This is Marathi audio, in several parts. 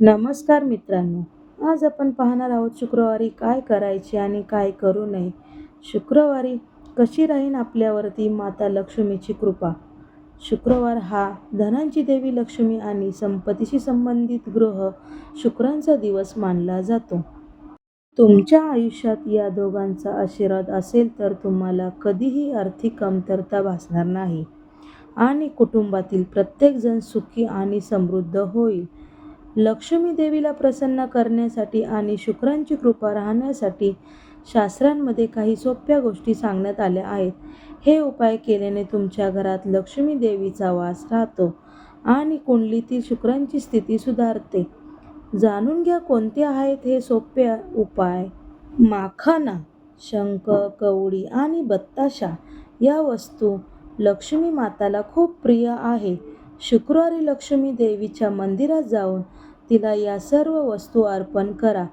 नमस्कार मित्रांनो आज आपण पाहणार आहोत शुक्रवारी काय करायचे आणि काय करू नये. शुक्रवारी कशी राहीन आपल्यावरती माता लक्ष्मीची कृपा? शुक्रवार हा धनांची देवी लक्ष्मी आणि संपत्तीशी संबंधित ग्रह शुक्रांचा दिवस मानला जातो. तुमच्या आयुष्यात या दोघांचा आशीर्वाद असेल तर तुम्हाला कधीही आर्थिक कमतरता भासणार नाही. आणि कुटुंबातील प्रत्येकजण सुखी आणि समृद्ध होईल. लक्ष्मी देवीला प्रसन्न करण्यासाठी आणि शुक्रांची कृपा राहण्यासाठी शास्त्रांमध्ये काही सोप्या गोष्टी सांगण्यात आल्या आहेत. हे उपाय केल्याने तुमच्या घरात लक्ष्मी देवीचा वास राहतो आणि कुंडलीतील शुक्रांची स्थिती सुधारते. जाणून घ्या कोणते आहेत हे सोपे उपाय. माखाना शंख कवडी आणि बत्ताशा या वस्तू लक्ष्मी माताला खूप प्रिय आहे. शुक्रवारी लक्ष्मी देवीच्या मंदिरात जाऊन तिला या सर्व वस्तू अर्पण करा.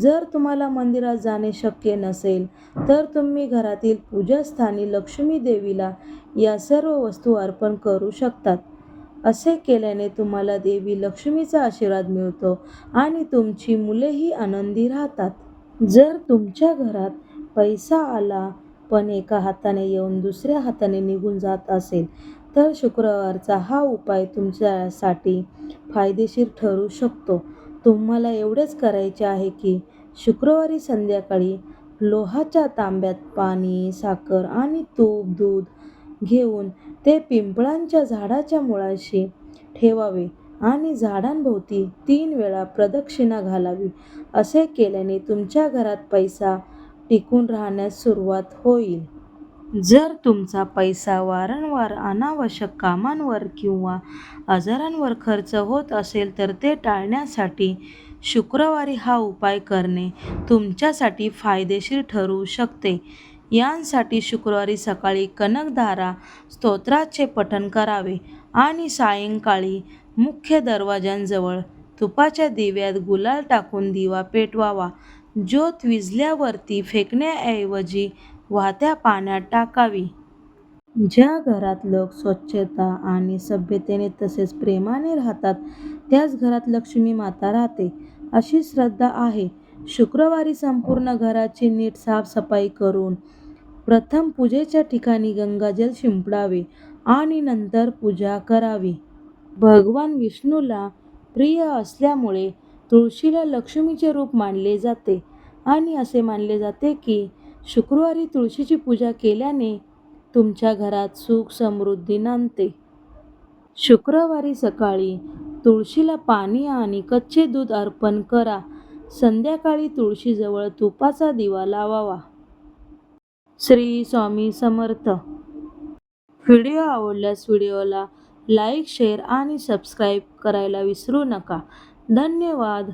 जर तुम्हाला मंदिरात जाणे शक्य नसेल तर तुम्ही घरातील पूजास्थानी लक्ष्मी देवीला या सर्व वस्तू अर्पण करू शकतात. असे केल्याने तुम्हाला देवी लक्ष्मीचा आशीर्वाद मिळतो आणि तुमची मुलेही आनंदी राहतात. जर तुमच्या घरात पैसा आला पण एका हाताने येऊन दुसऱ्या हाताने निघून जात असेल तर शुक्रवारचा हा उपाय तुमच्यासाठी फायदेशीर ठरू शकतो. तुम्हाला एवढेच करायचे आहे की शुक्रवारी संध्याकाळी लोहाच्या तांब्यात पाणी साखर आणि तूप दूध घेऊन ते पिंपळांच्या झाडाच्या मुळाशी ठेवावे आणि झाडांभोवती तीन वेळा प्रदक्षिणा घालावी. असे केल्याने तुमच्या घरात पैसा टिकून राहण्यास सुरुवात होईल. जर तुमचा पैसा वारंवार अनावश्यक कामांवर किंवा आजारांवर खर्च होत असेल तर ते टाळण्यासाठी शुक्रवारी हा उपाय करणे तुमच्यासाठी फायदेशीर ठरू शकते. यांसाठी शुक्रवारी सकाळी कनकधारा स्तोत्राचे पठण करावे आणि सायंकाळी मुख्य दरवाजांजवळ तुपाच्या दिव्यात गुलाल टाकून दिवा पेटवावा. ज्योत विजल्यावरती फेकण्याऐवजी वाहत्या पाण्यात टाकावी. ज्या घरात लोक स्वच्छता आणि सभ्यतेने तसेच प्रेमाने राहतात त्याच घरात लक्ष्मी माता राहते अशी श्रद्धा आहे. शुक्रवारी संपूर्ण घराची नीट साफसफाई करून प्रथम पूजेच्या ठिकाणी गंगाजल शिंपडावे आणि नंतर पूजा करावी. भगवान विष्णूला प्रिय असल्यामुळे तुळशीला लक्ष्मीचे रूप मानले जाते आणि असे मानले जाते की शुक्रवारी तुळशीची पूजा केल्याने तुमच्या घरात सुख समृद्धी नांदते. शुक्रवारी सकाळी तुळशीला पाणी आणि कच्चे दूध अर्पण करा. संध्याकाळी तुळशीजवळ तुपाचा दिवा लावावा. श्री स्वामी समर्थ. व्हिडिओ आवडल्यास व्हिडिओला लाईक शेअर आणि सबस्क्राईब करायला विसरू नका. धन्यवाद.